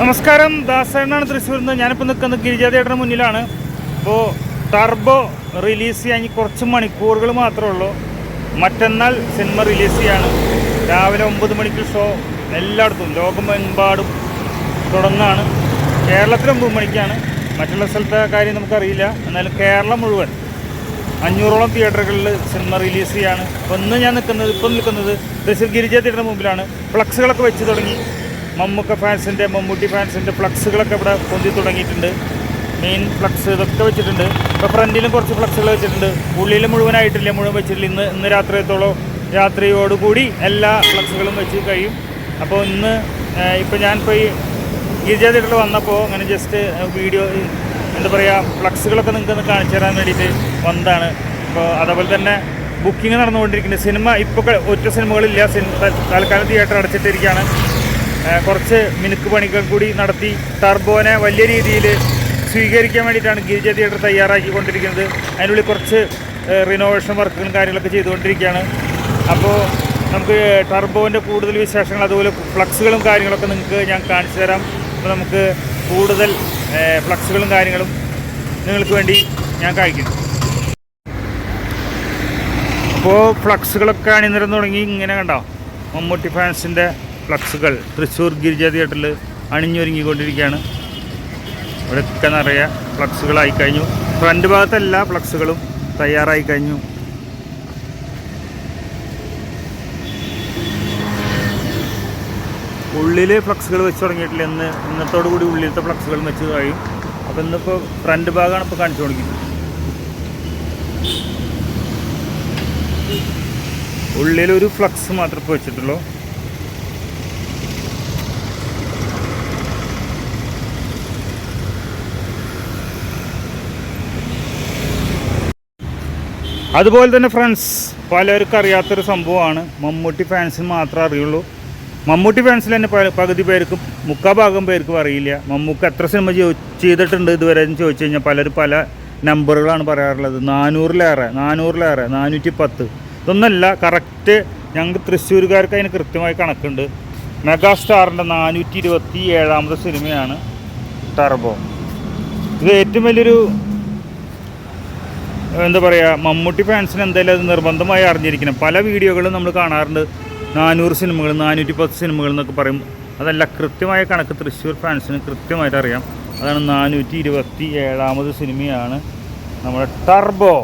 നമസ്കാരം. ദാസനാണ് തൃശ്ശൂരിൽ നിന്ന്. ഞാനിപ്പോൾ നിൽക്കുന്നത് ഗിരിജാതേട്ടന് മുന്നിലാണ്. അപ്പോൾ ടർബോ റിലീസ് ചെയ്യാൻ കുറച്ച് മണിക്കൂറുകൾ മാത്രമേ ഉള്ളൂ. മറ്റന്നാൾ സിനിമ റിലീസ് ചെയ്യാണ്. രാവിലെ ഒമ്പത് മണിക്ക് ഷോ എല്ലായിടത്തും ലോകമെമ്പാടും തുടങ്ങാണ്. കേരളത്തിൽ ഒമ്പത് മണിക്കാണ്. മറ്റുള്ള സ്ഥലത്തെ കാര്യം നമുക്കറിയില്ല. എന്നാലും കേരളം മുഴുവൻ അഞ്ഞൂറോളം തിയേറ്ററുകളിൽ സിനിമ റിലീസ് ചെയ്യാണ്. അപ്പോൾ ഇന്ന് ഞാൻ നിൽക്കുന്നത് ഇപ്പം നിൽക്കുന്നത് തൃശ്ശൂർ ഗിരിജ തിയേറ്ററിന് മുമ്പിലാണ്. ഫ്ലക്സുകളൊക്കെ വെച്ച് തുടങ്ങി. മമ്മൂക്ക ഫാൻസിന്റെ മമ്മൂട്ടി ഫാൻസിന്റെ ഫ്ലക്സുകളൊക്കെ ഇവിടെ പൊന്തി തുടങ്ങിയിട്ടുണ്ട്. മെയിൻ ഫ്ലക്സ് ഇതൊക്കെ വെച്ചിട്ടുണ്ട്. ഇപ്പോൾ ഫ്രണ്ടിലും കുറച്ച് ഫ്ലക്സുകൾ വെച്ചിട്ടുണ്ട്. ഉള്ളിൽ മുഴുവനായിട്ടില്ല മുഴുവൻ വെച്ചിട്ടില്ല. ഇന്ന് ഇന്ന് രാത്രിയത്തോളം രാത്രിയോടുകൂടി എല്ലാ ഫ്ലക്സുകളും വെച്ച് കഴിയും. അപ്പോൾ ഇന്ന് ഇപ്പോൾ ഞാനിപ്പോൾ ഈ ഗിരിജാ തിയേറ്ററിൽ വന്നപ്പോൾ അങ്ങനെ ജസ്റ്റ് വീഡിയോ എന്താ പറയുക ഫ്ലക്സുകളൊക്കെ നിങ്ങൾക്ക് ഒന്ന് കാണിച്ചു തരാൻ വേണ്ടിയിട്ട് വന്നതാണ്. അപ്പോൾ അതേപോലെ തന്നെ ബുക്കിംഗ് നടന്നുകൊണ്ടിരിക്കുന്നത് സിനിമ ഇപ്പോൾ ഒറ്റ സിനിമകളില്ല. സിനിമ തൽക്കാലം തിയേറ്റർ അടച്ചിട്ടിരിക്കുകയാണ്. കുറച്ച് മിനുക്ക് പണികൾ കൂടി നടത്തി ടർബോനെ വലിയ രീതിയിൽ സ്വീകരിക്കാൻ വേണ്ടിയിട്ടാണ് ഗിരിജ തിയേറ്റർ തയ്യാറാക്കിക്കൊണ്ടിരിക്കുന്നത്. അതിനുള്ളിൽ കുറച്ച് റിനോവേഷൻ വർക്കുകളും കാര്യങ്ങളൊക്കെ ചെയ്തുകൊണ്ടിരിക്കുകയാണ്. അപ്പോൾ നമുക്ക് ടർബോന്റെ കൂടുതൽ വിശേഷങ്ങൾ അതുപോലെ ഫ്ലക്സുകളും കാര്യങ്ങളൊക്കെ നിങ്ങൾക്ക് ഞാൻ കാണിച്ചു തരാം. അപ്പോൾ നമുക്ക് കൂടുതൽ ഫ്ലക്സുകളും കാര്യങ്ങളും നിങ്ങൾക്ക് വേണ്ടി ഞാൻ കാണിക്കുന്നു അപ്പോൾ ഫ്ലക്സുകളൊക്കെ അണിനിരന്ന് തുടങ്ങി ഇങ്ങനെ കണ്ടോ? മമ്മൂട്ടി ഫാൻസിന്റെ ഫ്ലക്സുകൾ തൃശ്ശൂർ ഗിരിജ തിയേറ്ററിൽ അണിഞ്ഞൊരുങ്ങിക്കൊണ്ടിരിക്കുകയാണ്. ഇവിടെയൊക്കെ നിറയെ ഫ്ലക്സുകളായി കഴിഞ്ഞു. ഫ്രണ്ട് ഭാഗത്ത് എല്ലാ ഫ്ലക്സുകളും തയ്യാറായി കഴിഞ്ഞു. ഉള്ളിൽ ഫ്ലക്സുകൾ വെച്ച് തുടങ്ങിയിട്ടില്ല. ഇന്ന് ഇന്നത്തോടു കൂടി ഉള്ളിലത്തെ ഫ്ലക്സുകൾ വെച്ച് കഴിയും. അപ്പോൾ ഇന്നിപ്പോൾ ഫ്രണ്ട് ഭാഗമാണ് ഇപ്പോൾ കാണിച്ചു തുടങ്ങിയത് ഉള്ളിലൊരു ഫ്ലക്സ് മാത്രമേ ഇപ്പോൾ വെച്ചിട്ടുള്ളൂ. അതുപോലെ തന്നെ ഫ്രണ്ട്സ് പലർക്കും അറിയാത്തൊരു സംഭവമാണ്. മമ്മൂട്ടി ഫാൻസിന് മാത്രമേ അറിയുള്ളൂ. മമ്മൂട്ടി ഫാൻസിൽ തന്നെ പകുതി പേർക്കും മുക്കാ ഭാഗം പേർക്കും അറിയില്ല. മമ്മൂക്ക് എത്ര സിനിമ ചെയ്- ചെയ്തിട്ടുണ്ട് ഇതുവരെ എന്ന് ചോദിച്ചു കഴിഞ്ഞാൽ പലരും പല നമ്പറുകളാണ് പറയാറുള്ളത്. നാനൂറിലേറെ നാനൂറിലേറെ നാനൂറ്റി പത്ത് ഇതൊന്നല്ല കറക്റ്റ് ഞങ്ങൾക്ക് തൃശ്ശൂരുകാർക്ക് അതിന് കൃത്യമായി കണക്കുണ്ട്. മെഗാ സ്റ്റാറിന്റെ നാനൂറ്റി ഇരുപത്തി ഏഴാമത്തെ സിനിമയാണ് ടർബോ. ഇത് ഏറ്റവും വലിയൊരു എന്താ പറയുക മമ്മൂട്ടി ഫാൻസിന് എന്തായാലും അത് നിർബന്ധമായി അറിഞ്ഞിരിക്കണം. പല വീഡിയോകളും നമ്മൾ കാണാറുണ്ട്. നാനൂറ് സിനിമകൾ നാനൂറ്റി പത്ത് സിനിമകൾ എന്നൊക്കെ പറയും. അതല്ല കൃത്യമായ കണക്ക് തൃശ്ശൂർ ഫാൻസിന് കൃത്യമായിട്ട് അറിയാം അതാണ് നാനൂറ്റി ഇരുപത്തി ഏഴാമത് സിനിമയാണ് നമ്മുടെ ടർബോ.